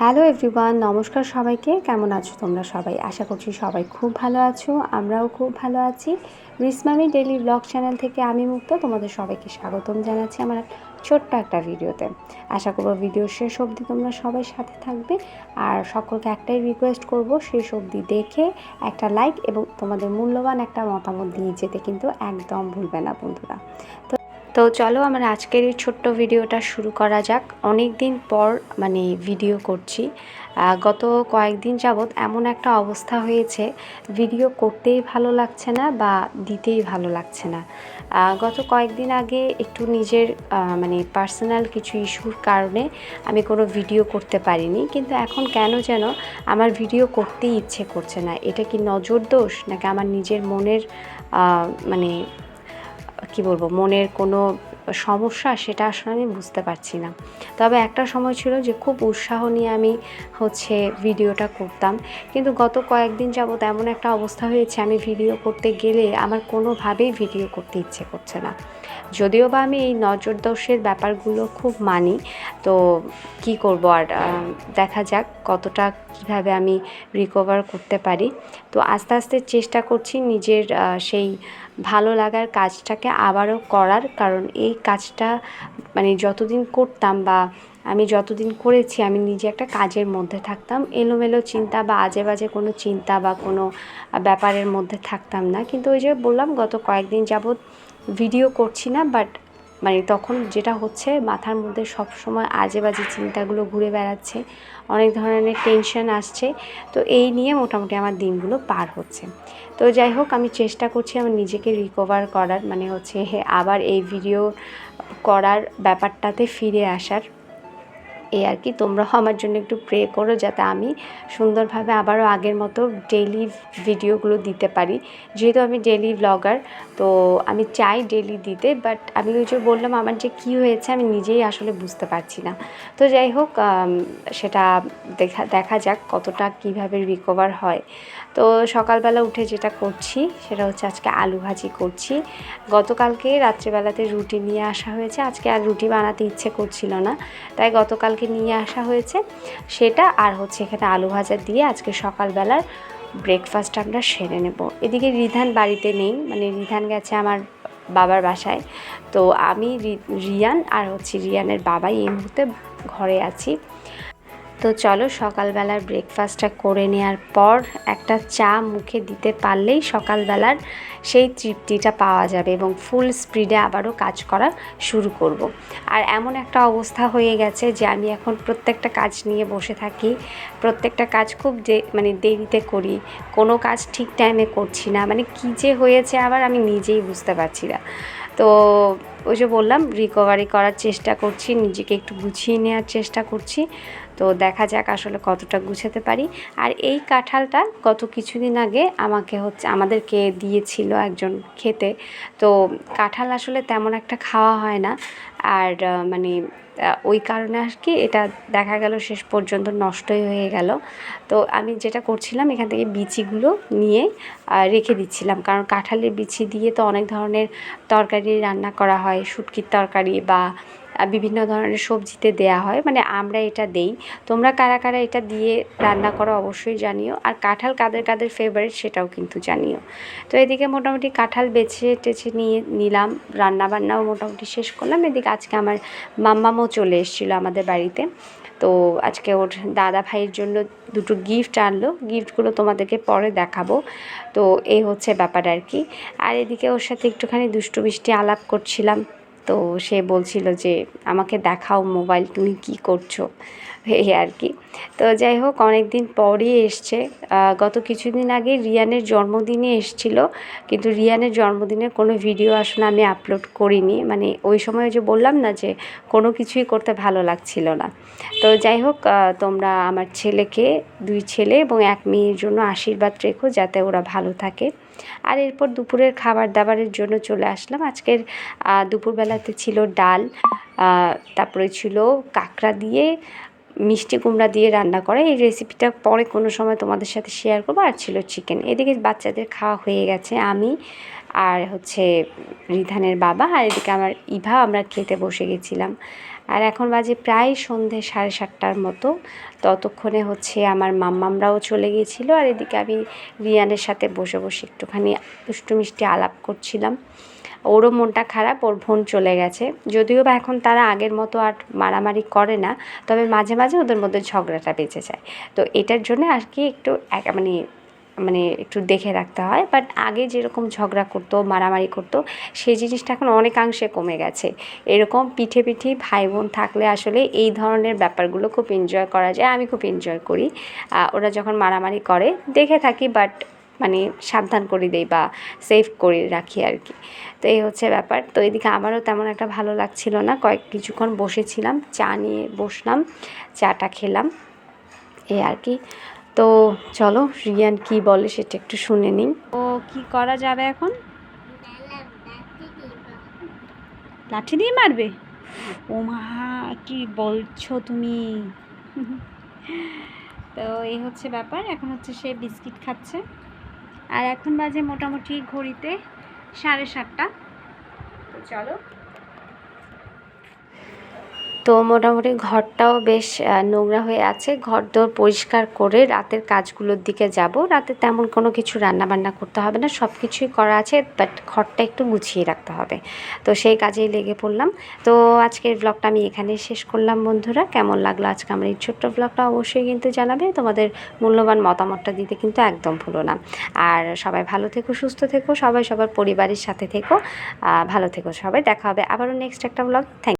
Hello everyone, নমস্কার সবাইকে। কেমন আছো তোমরা সবাই? আশা করছি সবাই খুব ভালো আছো, আমরাও খুব ভালো আছি। রিসমামি ডেলি ব্লগ চ্যানেল থেকে আমি মুক্ত, তোমাদের সবাইকে স্বাগতম জানাচ্ছি আমার ছোট্ট একটা ভিডিওতে। আশা করব ভিডিও শেষ অবধি তোমরা সবাই সাথে থাকবে। আর সকলকে একটাই রিকোয়েস্ট করব, শেষ অবধি দেখে একটা লাইক এবং তোমাদের মূল্যবান একটা মতামত দিয়ে যেতে কিন্তু একদম ভুলবে না বন্ধুরা। তো তো চলো আমার আজকের এই ছোট্ট ভিডিওটা শুরু করা যাক। অনেক দিন পর মানে ভিডিও করছি। গত কয়েকদিন যাবৎ এমন একটা অবস্থা হয়েছে, ভিডিও করতেই ভালো লাগছে না বা দিতেই ভালো লাগছে না। গত কয়েকদিন আগে একটু নিজের মানে পার্সোনাল কিছু ইস্যুর কারণে আমি কোনো ভিডিও করতে পারিনি। কিন্তু এখন কেন যেন আমার ভিডিও করতেই ইচ্ছে করছে না। এটা কি নজর দোষ নাকি আমার নিজের মনের মানে কি বলব, মনের কোনো সমস্যা সেটা আসলে আমি বুঝতে পারছি না। তবে একটা সময় ছিল যে খুব উৎসাহ নিয়ে আমি হচ্ছে ভিডিওটা করতাম। কিন্তু গত কয়েকদিন যাবৎ এমন একটা অবস্থা হয়েছে, আমি ভিডিও করতে গেলে আমার কোনোভাবেই ভিডিও করতে ইচ্ছে করছে না। যদিও বা আমি এই নজরদোষের ব্যাপারগুলো খুব মানি, তো কি করব আর দেখা যাক কতটা কীভাবে আমি রিকভার করতে পারি। তো আস্তে আস্তে চেষ্টা করছি নিজের সেই ভালো লাগার কাজটাকে আবারও করার, কারণ এই কাজটা মানে যতদিন করতাম বা আমি যতদিন করেছি, আমি নিজে একটা কাজের মধ্যে থাকতাম। এলোমেলো চিন্তা বা আজে বাজে কোনো চিন্তা বা কোনো ব্যাপারের মধ্যে থাকতাম না। কিন্তু ওই যে বললাম, গত কয়েকদিন যাবৎ ভিডিও করছি না বাট মানে তখন যেটা হচ্ছে মাথার মধ্যে সব সময় আজে বাজে চিন্তাগুলো ঘুরে বেড়াচ্ছে, অনেক ধরনের টেনশন আসছে, তো এই নিয়ে মোটামুটি আমার দিনগুলো পার হচ্ছে। তো যাই হোক, আমি চেষ্টা করছি আমার নিজেকে রিকভার করার মানে হচ্ছে আবার এই ভিডিও করার ব্যাপারটাতে ফিরে আসার। এই আর কি। তোমরাও আমার জন্য একটু প্রে করো যাতে আমি সুন্দরভাবে আবারও আগের মতো ডেইলি ভিডিওগুলো দিতে পারি। যেহেতু আমি ডেলি ব্লগার তো আমি চাই ডেলি দিতে বাট আমি ওই যে বললাম আমার যে কী হয়েছে আমি নিজেই আসলে বুঝতে পারছি না। তো যাই হোক সেটা দেখা দেখা যাক কতটা কীভাবে রিকভার হয়। তো সকালবেলা উঠে যেটা করছি, সেটা হচ্ছে আজকে আলু ভাজি করছি। গতকালকে রাত্রেবেলাতে রুটি নিয়ে আসা হয়েছে, আজকে আর রুটি বানাতে ইচ্ছে করছিল না। তাই গতকালকে নিয়ে আসা হয়েছে। সেটা আর হচ্ছে এখানে আলু ভাজা দিয়ে আজকে সকালবেলার ব্রেকফাস্ট আমরা সেরে নেব। এদিকে রিধান বাড়িতে নেই মানে রিধান গেছে আমার বাবার বাসায়। তো আমি রিয়ান আর হচ্ছে রিয়ানের বাবাই এই মুহূর্তে ঘরে আছি। তো চলো সকালবেলার ব্রেকফাস্টটা করে নেওয়ার পর একটা চা মুখে দিতে পারলেই সকালবেলার সেই তৃপ্তিটা পাওয়া যাবে এবং ফুল স্পিডে আবারও কাজ করা শুরু করব। আর এমন একটা অবস্থা হয়ে গেছে যে আমি এখন প্রত্যেকটা কাজ নিয়ে বসে থাকি, প্রত্যেকটা কাজ খুব মানে দেরিতে করি, কোনো কাজ ঠিক টাইমে করছি না মানে কী যে হয়েছে আবার আমি নিজেই বুঝতে পারছি না। তো ওই যে বললাম রিকভারি করার চেষ্টা করছি, নিজেকে একটু গুছিয়ে নেওয়ার চেষ্টা করছি। তো দেখা যাক আসলে কতটা গুছাতে পারি। আর এই কাঁঠালটা গত কিছুদিন আগে আমাকে হচ্ছে, আমাদেরকে দিয়েছিল একজন খেতে। তো কাঁঠাল আসলে তেমন একটা খাওয়া হয় না। আর মানে ওই কারণে আর কি এটা দেখা গেল শেষ পর্যন্ত নষ্টই হয়ে গেল। তো আমি যেটা করছিলাম, এখান থেকে বিচিগুলো নিয়ে রেখে দিচ্ছিলাম। কারণ কাঁঠালের বিচি দিয়ে তো অনেক ধরনের তরকারি রান্না করা হয়, শুটকির তরকারি বা বিভিন্ন ধরনের সবজিতে দেয়া হয় মানে আমরা এটা দেই। তোমরা কারা কারা এটা দিয়ে রান্না করো অবশ্যই জানিও। আর কাঁঠাল কাদের কাদের ফেভারিট সেটাও কিন্তু জানিও। তো এদিকে মোটামুটি কাঁঠাল বেছে টেছে নিয়ে নিলাম রান্না বান্নাও মোটামুটি শেষ করলাম। এদিকে আজকে আমার মাম্মামও চলে এসেছিল আমাদের বাড়িতে। তো আজকে ওর দাদা ভাইয়ের জন্য দুটো গিফট আনলো। গিফটগুলো তোমাদেরকে পরে দেখাবো। তো এই হচ্ছে ব্যাপার আর কি। আর এদিকে ওর সাথে একটুখানি দুষ্টু মিষ্টি আলাপ করছিলাম। তো সে বলছিল যে, আমাকে দেখাও মোবাইল, তুমি কি করছ? এই আর কি। তো যাই হোক অনেক দিন পরই এসছে। গত কিছুদিন আগে রিয়ানের জন্মদিনে এসছিল, কিন্তু রিয়ানের জন্মদিনে কোনো ভিডিও আসলে আমি আপলোড করিনি। মানে ওই সময় যে বললাম না যে, কোনো কিছুই করতে ভালো লাগছিল না। তো যাই হোক তোমরা আমার ছেলেকে, দুই ছেলে এবং এক মেয়ের জন্য আশীর্বাদ রেখো যাতে ওরা ভালো থাকে। আর এরপর দুপুরের খাবার দাবারের জন্য চলে আসলাম। আজকের দুপুরবেলাতে ছিল ডাল তারপরে ছিল কাঁকড়া দিয়ে, মিষ্টি কুমড়া দিয়ে রান্না করা। এই রেসিপিটা পরে কোনো সময় তোমাদের সাথে শেয়ার করব। আর ছিল চিকেন এদিকে বাচ্চাদের খাওয়া হয়ে গেছে আমি আর হচ্ছে রিধানের বাবা। আর এদিকে আমার ইভা, আমরা খেতে বসে গেছিলাম। আর এখন বাজে প্রায় সন্ধে সাড়ে সাতটার মতো। ততক্ষণে হচ্ছে আমার মাম্মামরাও চলে গিয়েছিল আর এদিকে আমি রিয়ানের সাথে বসে বসে একটুখানি দুষ্টু মিষ্টি আলাপ করছিলাম। ওরও মনটা খারাপ, ওর বোন চলে গেছে। যদিও বা এখন তারা আগের মতো আর মারামারি করে না, তবে মাঝে মাঝে ওদের মধ্যে ঝগড়াটা বেঁচে যায়। তো এটার জন্য আর কি একটু মানে মানে একটু দেখে রাখতে হয়। বাট আগে যেরকম ঝগড়া করতো, মারামারি করতো, সেই জিনিসটা এখন অনেকাংশে কমে গেছে। এরকম পিঠে পিঠে ভাই বোন থাকলে আসলে এই ধরনের ব্যাপারগুলো খুব এনজয় করা যায়, আমি খুব এনজয় করি। ওরা যখন মারামারি করে, দেখে থাকি বাট মানে সাবধান করে দেই বা সেভ করে রাখি আর কি। তো এই হচ্ছে ব্যাপার। তো এদিকে আমারও তেমন একটা ভালো লাগছিল না। কয়েক, কিছুক্ষণ বসেছিলাম, চা নিয়ে বসলাম, চাটা খেলাম, এই আর কি। তো চলো রিয়ান কি বলে সেটা একটু শুনে নিই। ও কি করা যাবে এখন? লাঠি দিয়ে মারবে? ও মা কি বলছো তুমি? তো এই হচ্ছে ব্যাপার, এখন হচ্ছে সে বিস্কিট খাচ্ছে। আর এখন বাজে মোটামুটি ঘড়িতে সাড়ে সাতটা। তো চলো। তো মোটামুটি ঘরটাও বেশ নোংরা হয়ে আছে। ঘর দোর পরিষ্কার করে রাতের কাজগুলোর দিকে যাব। রাতে তেমন কোনো কিছু রান্না বান্না করতে হবে না সব কিছুই করা আছে বাট ঘরটা একটু গুছিয়ে রাখতে হবে। তো সেই কাজেই লেগে পড়লাম। তো আজকের ব্লগটা আমি এখানেই শেষ করলাম বন্ধুরা। কেমন লাগল আজকে আমার এই ছোট্ট ব্লগটা অবশ্যই কিন্তু জানাবে। তোমাদের মূল্যবান মতামতটা দিতে কিন্তু একদম ভুলো না। আর সবাই ভালো থেকো, সুস্থ থেকো, সবাই সবার পরিবারের সাথে থেকো। ভালো থেকো সবাই। দেখা হবে আবারও নেক্সট একটা ব্লগ থ্যাংক